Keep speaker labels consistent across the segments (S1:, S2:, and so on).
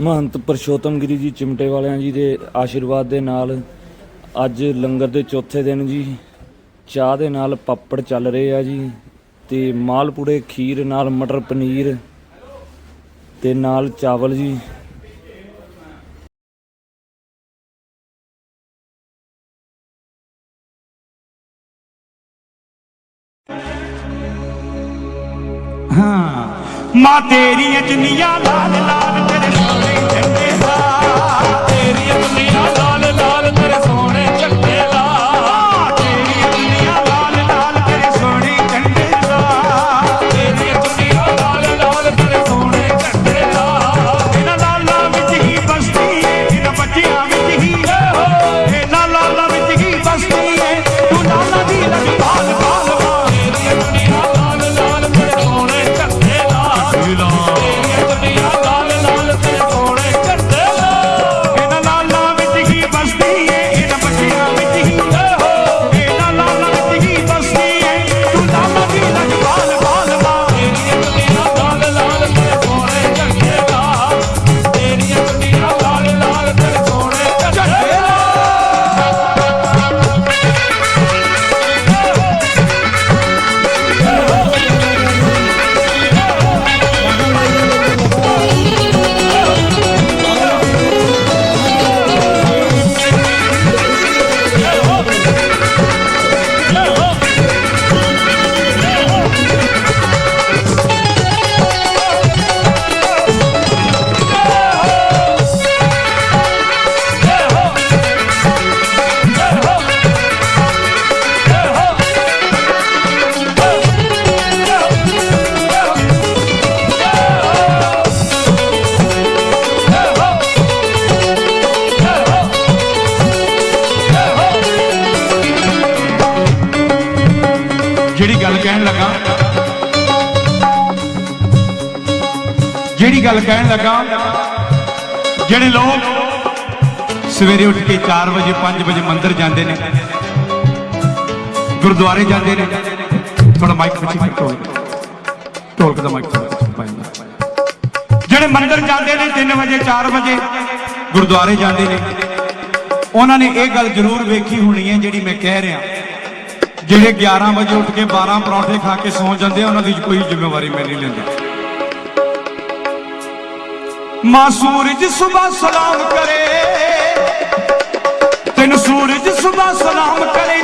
S1: ਮਹੰਤ ਪਰਸ਼ੋਤਮ ਗਿਰੀ ਜੀ ਚਿਮਟੇ ਵਾਲਿਆਂ ਜੀ ਦੇ ਆਸ਼ੀਰਵਾਦ ਦੇ ਨਾਲ ਅੱਜ ਲੰਗਰ ਦੇ ਚੌਥੇ ਦਿਨ ਜੀ। ਚਾਹ ਦੇ ਨਾਲ ਪਾਪੜ ਚੱਲ ਰਹੇ ਆ ਜੀ ਤੇ ਮਾਲਪੂੜੇ, ਖੀਰ ਨਾਲ ਮਟਰ ਪਨੀਰ ਤੇ ਨਾਲ ਚਾਵਲ ਜੀ।
S2: ਮਾਂ ਤੇਰੀਆਂ ਚੁੰਨੀਆਂ ਲਾਲ ਲਾਲ ਜਿਹੜੀ ਗੱਲ ਕਹਿਣ ਲੱਗਾ। ਜਿਹੜੀ ਗੱਲ ਕਹਿਣ ਲੱਗਾ, ਜਿਹੜੇ ਲੋਕ ਸਵੇਰੇ ਉੱਠ ਕੇ 4 ਵਜੇ 5 ਵਜੇ ਮੰਦਿਰ ਜਾਂਦੇ ਨੇ, ਗੁਰਦੁਆਰੇ ਜਾਂਦੇ ਨੇ ਥੋੜਾ ਮਾਈਕ ਪਿੱਛੇ ਕਰੋ ਢੋਲਕ। ਦਾ ਮਾਈਕ ਜਿਹੜੇ ਮੰਦਿਰ ਜਾਂਦੇ ਨੇ 3 ਵਜੇ 4 ਵਜੇ, ਗੁਰਦੁਆਰੇ ਜਾਂਦੇ ਨੇ, ਉਹਨਾਂ ਨੇ ਇਹ ਗੱਲ ਜ਼ਰੂਰ ਵੇਖੀ ਹੋਣੀ ਹੈ ਜਿਹੜੀ ਮੈਂ ਕਹਿ ਰਿਹਾ। ਜਿਹੜੇ 11 ਵਜੇ ਉੱਠ ਕੇ 12 ਪਰੌਂਠੇ ਖਾ ਕੇ ਸੌਂ ਜਾਂਦੇ ਆ, ਉਹਨਾਂ ਦੀ ਕੋਈ ਜ਼ਿੰਮੇਵਾਰੀ ਮੈਂ ਨਹੀਂ ਲੈਂਦਾ। ਮਾਂ ਸੂਰਜ ਸਵੇਰ ਸਲਾਮ ਕਰੇ, ਤੈਨੂੰ ਸੂਰਜ ਸਵੇਰ ਸਲਾਮ ਕਰੇ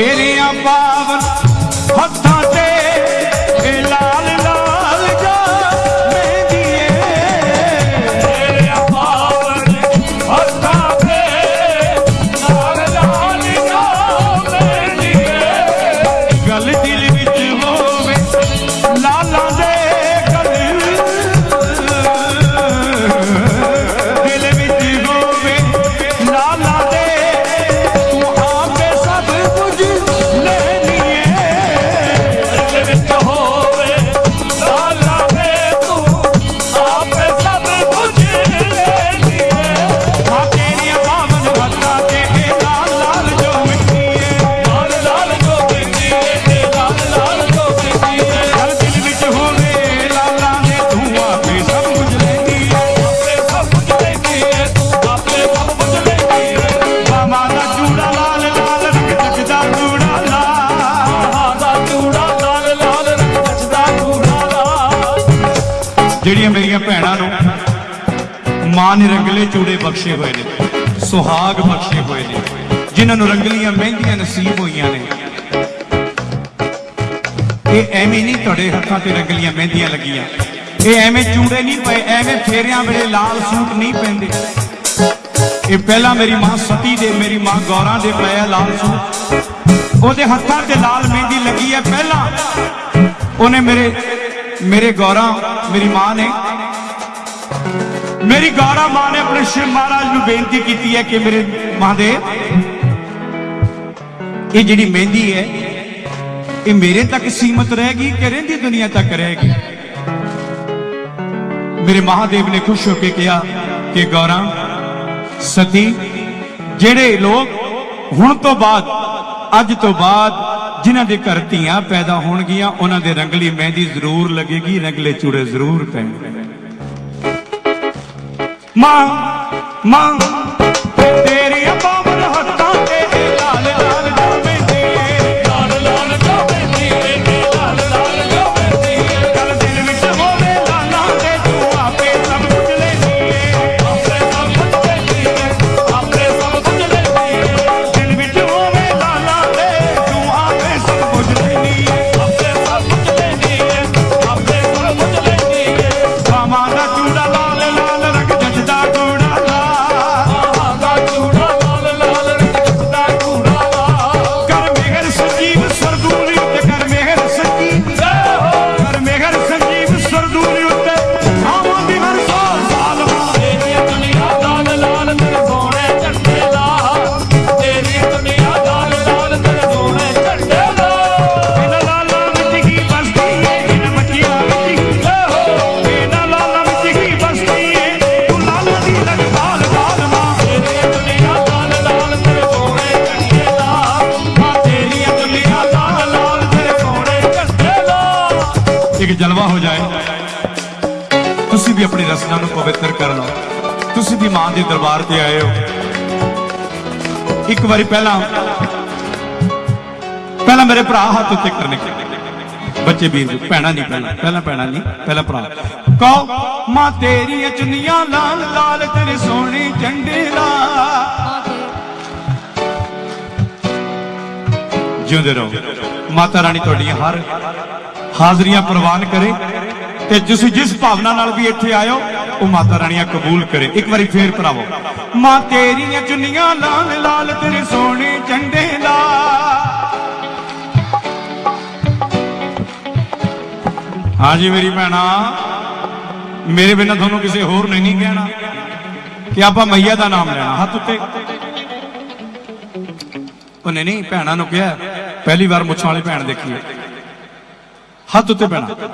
S2: मेरी ਮਾਂ ਚੂੜੇ ਬਖਸ਼ੇ ਹੋਏ ਨੇ, ਸੁਹਾਗ ਬਖਸ਼ੇ ਹੋਏ ਨੇ, ਜਿਨ੍ਹਾਂ ਨੂੰ ਰੰਗਲੀਆਂ ਮਹਿੰਦੀਆਂ ਨਸੀਬ ਹੋਈਆਂ ਨੇ। ਇਹ ਐਵੇਂ ਨਹੀਂ ਤੁਹਾਡੇ ਹੱਥਾਂ ਤੇ ਰੰਗਲੀਆਂ ਮਹਿੰਦੀਆਂ ਲੱਗੀਆਂ। ਇਹ ਐਵੇਂ ਚੂੜੇ ਨਹੀਂ ਪਏ, ਐਵੇਂ ਫੇਰਿਆਂ ਵੇਲੇ ਲਾਲ ਸੂਟ ਨਹੀਂ ਪੈਂਦੇ ਇਹ ਪਹਿਲਾਂ ਮੇਰੀ ਮਾਂ ਸਤੀ ਦੇ, ਮੇਰੀ ਮਾਂ ਗੌਰਾਂ ਦੇ ਪਾਇਆ ਲਾਲ ਸੂਟ। ਉਹਦੇ ਹੱਥਾਂ ਤੇ ਲਾਲ ਮਹਿੰਦੀ ਲੱਗੀ ਹੈ ਪਹਿਲਾਂ। ਉਹਨੇ ਮੇਰੇ ਮੇਰੇ ਗੌਰਾਂ, ਮੇਰੀ ਮਾਂ ਨੇ ਮੇਰੀ ਗੌਰਾ ਮਾਂ ਨੇ ਆਪਣੇ ਸ਼ਿਵ ਮਹਾਰਾਜ ਨੂੰ ਬੇਨਤੀ ਕੀਤੀ ਹੈ ਕਿ ਮੇਰੇ ਮਹਾਦੇਵ, ਇਹ ਜਿਹੜੀ ਮਹਿੰਦੀ ਹੈ, ਇਹ ਮੇਰੇ ਤੱਕ ਸੀਮਤ ਰਹੇਗੀ ਕਿ ਰਹਿੰਦੀ ਦੁਨੀਆ ਤੱਕ ਰਹੇਗੀ। ਮੇਰੇ ਮਹਾਦੇਵ ਨੇ ਖੁਸ਼ ਹੋ ਕੇ ਕਿਹਾ ਕਿ ਗੌਰਾ ਸਤੀ, ਜਿਹੜੇ ਲੋਕ ਹੁਣ ਤੋਂ ਬਾਅਦ, ਅੱਜ ਤੋਂ ਬਾਅਦ ਜਿਨ੍ਹਾਂ ਦੇ ਘਰ ਧੀਆਂ ਪੈਦਾ ਹੋਣਗੀਆਂ, ਉਹਨਾਂ ਦੇ ਰੰਗਲੀ ਮਹਿੰਦੀ ਜ਼ਰੂਰ ਲੱਗੇਗੀ, ਰੰਗਲੇ ਚੂੜੇ ਜ਼ਰੂਰ ਪੈਣਗੇ। ਮਾਂ ਮਾਂ ਇੱਕ ਜਲਵਾ ਹੋ ਜਾਏ। ਤੁਸੀਂ ਵੀ ਆਪਣੀ ਰਸਨਾ ਨੂੰ ਪਵਿੱਤਰ ਕਰ ਲਓ। ਤੁਸੀਂ ਵੀ ਮਾਂ ਦੇ ਦਰਬਾਰ ਤੇ ਆਏ ਹੋ। ਇੱਕ ਵਾਰੀ ਪਹਿਲਾਂ ਪਹਿਲਾਂ ਮੇਰੇ ਭਰਾ ਹੱਥ ਉੱਤੇ ਕਰਨੇ ਬੱਚੇ ਵੀਰ ਜੀ, ਭੈਣਾਂ ਨਹੀਂ ਪਹਿਲਾਂ ਪਹਿਲਾਂ ਭੈਣਾਂ ਨਹੀਂ, ਪਹਿਲਾਂ ਭਰਾ। ਕਹੋ, ਮਾਂ ਤੇਰੀਆਂ ਚੁੰਨੀਆਂ ਲਾਲ ਲਾਲ, ਤੇਰੇ ਸੋਹਣੇ ਝੰਡੇ ਲਾ। ਜਿਉਂਦੇ ਰਹੋ। ਮਾਤਾ ਰਾਣੀ ਤੁਹਾਡੀਆਂ ਹਰ ਹਾਜ਼ਰੀਆਂ ਪ੍ਰਵਾਨ ਕਰੇ ਤੇ ਤੁਸੀਂ ਜਿਸ ਭਾਵਨਾ ਨਾਲ ਵੀ ਇੱਥੇ ਆਇਓ, ਉਹ ਮਾਤਾ ਰਾਣੀਆਂ ਕਬੂਲ ਕਰੇ। ਇੱਕ ਵਾਰੀ ਫੇਰ ਭਰਾਵੋ, ਮਾਂ ਤੇਰੀਆਂ ਚੁੰਨੀਆਂ ਲਾਲ ਲਾਲ ਤੇਰੇ ਸੋਹਣੇ ਝੰਡੇ ਲਾ। ਹਾਂਜੀ ਮੇਰੀ ਭੈਣਾ, ਮੇਰੇ ਬਿਨਾਂ ਤੁਹਾਨੂੰ ਕਿਸੇ ਹੋਰ ਨੇ ਨਹੀਂ ਕਹਿਣਾ ਕਿ ਆਪਾਂ ਮਈਆ ਦਾ ਨਾਮ ਲੈਣਾ, ਹੱਥ ਉੱਤੇ। ਉਹਨੇ ਨਹੀਂ, ਭੈਣਾਂ ਨੂੰ ਕਿਹਾ, ਪਹਿਲੀ ਵਾਰ ਮੁੱਛਾਂ ਵਾਲੀ ਭੈਣ ਦੇਖੀ ਹੈ। ਹੱਥ ਉੱਤੇ ਪੈਣਾ